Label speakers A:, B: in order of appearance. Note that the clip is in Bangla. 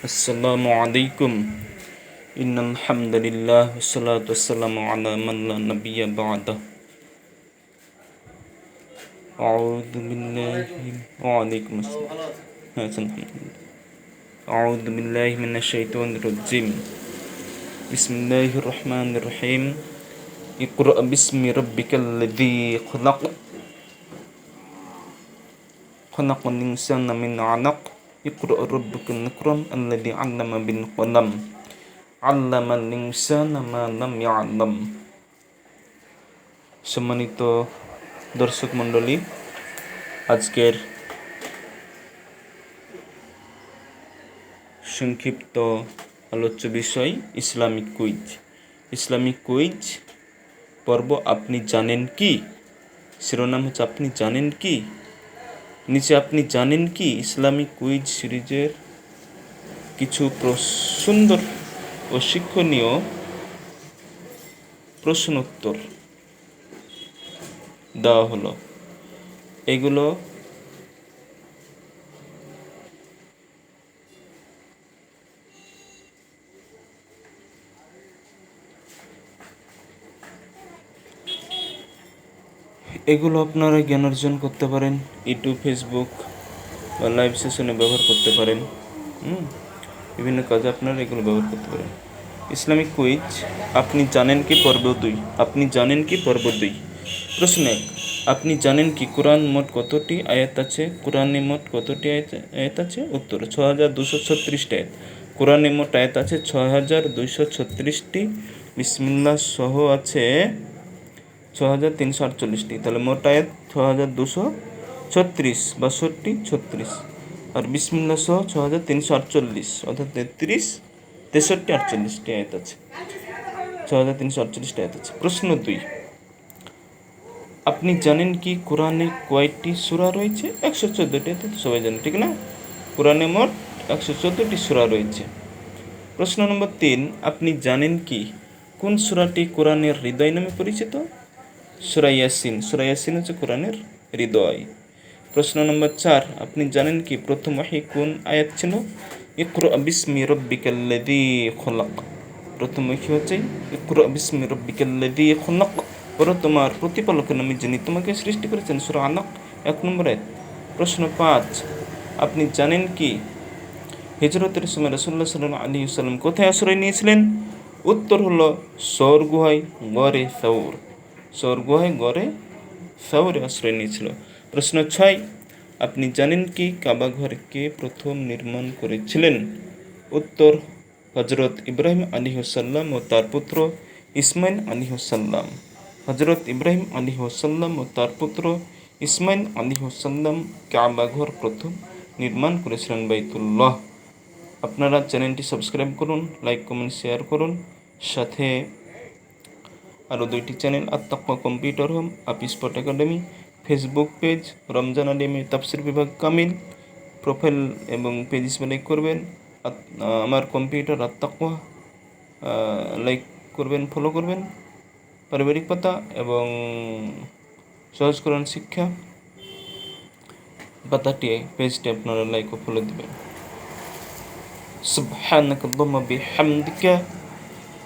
A: السلام عليكم. إن الحمد لله والصلاة والسلام على من لا نبي بعده. أعوذ بالله وعليكم السلام. أعوذ بالله من الشيطان الرجيم. بسم الله الرحمن الرحيم. اقرأ باسم ربك الذي خلق. خلق الإنسان من علق اقرأ ربك الأكرم الذي علم بالقلم علم الإنسان ما لم يعلم সম্মানিত দর্শক মণ্ডলী আজকের সংক্ষিপ্ত আলোচ্য বিষয় ইসলামিক কুইজ ইসলামিক কুইজ পর্ব আপনি জানেন কি শিরোনাম হচ্ছে আপনি জানেন কি নিচে আপনি জানেন কি? ইসলামিক কুইজ সিরিজের কিছু সুন্দর ও শিক্ষণীয় প্রশ্নোত্তর দেওয়া হলো। এগুলো এগুলো আপনারা জ্ঞান অর্জন করতে পারেন, ইউটিউব ফেসবুক বা লাইভ সেশনে ব্যবহার করতে পারেন বিভিন্ন কাজে আপনারা এগুলো ব্যবহার করতে পারেন। ইসলামিক কুইজ, আপনি জানেন কি পর্ব দুই? আপনি জানেন কি পর্ব দুই? প্রশ্ন এক, আপনি জানেন কি কোরআন মোট কতটি আয়াত আছে? কোরআনে মোট কতটি আয়াত আয়াত আছে? উত্তর ছ হাজার দুশো ছত্রিশটি আয়াত। কোরআনে মোট আয়াত আছে ছ হাজার দুইশো ছত্রিশটি। বিসমিল্লা সহ আছে ছ হাজার তিনশো আটচল্লিশটি। তাহলে মোট আয়াত ছ হাজার দুশো ছত্রিশ, বাষট্টি, ছত্রিশ। আর বিসমিল্লা সহ ছ হাজার তিনশো আটচল্লিশ, অর্থাৎ তেত্রিশ, তেষট্টি, আটচল্লিশটি আয়াত আছে। ছ হাজার তিনশো আটচল্লিশটি আয়াত আছে। প্রশ্ন দুই। আপনি জানেন কি কোরআনে কয়টি সূরা রয়েছে? একশো চোদ্দোটি, এটা তো সবাই জানে, ঠিক না? কোরআনে মোট একশো চোদ্দোটি সূরা রয়েছে। প্রশ্ন নম্বর তিন, আপনি জানেন কি কোন সূরাটি কোরআনের হৃদয় নামে পরিচিত? সূরা ইয়াসিন। হচ্ছে কোরআনের হৃদয়। প্রশ্ন নম্বর চার, আপনি জানেন কি প্রথম ওয়াহি কোন আয়াত ছিল? ইকরা বিসমি রব্বিকাল্লাযী খলাক। প্রথম ওয়াহি হচ্ছে ইকরা বিসমি রব্বিকাল্লাযী খলাক। পরে তোমার প্রতিপালকের নামে যিনি তোমাকে সৃষ্টি করেছেন, সূরা আলাক এক নম্বর প্রশ্ন পাঁচ, আপনি জানেন কি হিজরতের সময় রসুল্লাহ সাল্লাম আলী সাল্লাম কোথায় আশ্রয় নিয়েছিলেন? উত্তর হলো সৌর গুহায় গড়ে সৌর সৌর গুহায় গড়ে সৌরে আশ্রয় নিয়েছিল প্রশ্ন ছয়, আপনি জানেন কি কাবা ঘরকে প্রথম নির্মাণ করেছিলেন? উত্তর হজরত ইব্রাহিম আলী হোসাল্লাম ও তার পুত্র ইসমাইল আলী হোসাল্লাম হজরত ইব্রাহিম আলী হোসাল্লাম ও তার পুত্র ইসমাইল আলী হোসাল্লাম কাবা ঘর প্রথম নির্মাণ করেছিলেন বাইতুল্লাহ। আপনারা চ্যানেলটি সাবস্ক্রাইব করুন, লাইক, কমেন্ট, শেয়ার করুন। সাথে আরও দুইটি channel আত্মাক্মা computer home up spot academy Facebook page Ramzan আলিমে তাফসির বিভাগ কামিল প্রোফাইল এবং পেজ লাইক করবেন আত- আমার কম্পিউটার আত্মাক্মা লাইক করবেন ফলো করবেন পারিবারিক পাতা এবং সহজকরণ শিক্ষা পাতাটি পেজটি আপনারা লাইক ও ফলো দেবেন سبحانك اللهم بحمدك